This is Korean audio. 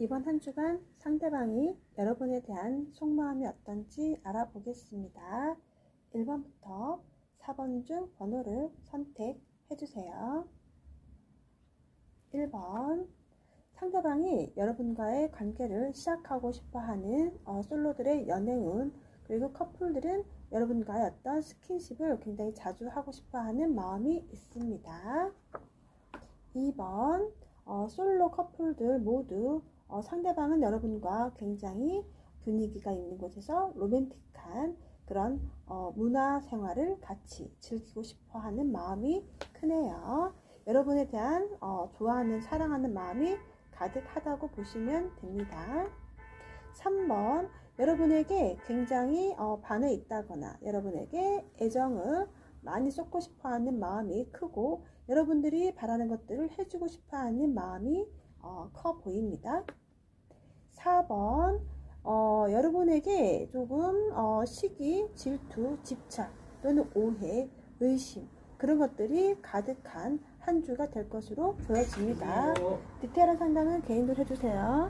이번 한 주간 상대방이 여러분에 대한 속마음이 어떤지 알아보겠습니다. 1번부터 4번 중 번호를 선택해 주세요. 1번 상대방이 여러분과의 관계를 시작하고 싶어 하는 어, 솔로들의 연애운 그리고 커플들은 여러분과의 어떤 스킨십을 굉장히 자주 하고 싶어 하는 마음이 있습니다. 2번 어, 솔로 커플들 모두 어, 상대방은 여러분과 굉장히 분위기가 있는 곳에서 로맨틱한 그런 어, 문화 생활을 같이 즐기고 싶어 하는 마음이 크네요. 여러분에 대한 어, 좋아하는, 사랑하는 마음이 가득하다고 보시면 됩니다. 3번 여러분에게 굉장히 어, 반해 있다거나 여러분에게 애정을 많이 쏟고 싶어 하는 마음이 크고 여러분들이 바라는 것들을 해주고 싶어 하는 마음이 어, 커 보입니다. 4번 어, 여러분에게 조금 어, 시기, 질투, 집착 또는 오해, 의심 그런 것들이 가득한 한 주가 될 것으로 보여집니다. 디테일한 상담은 개인도 해주세요.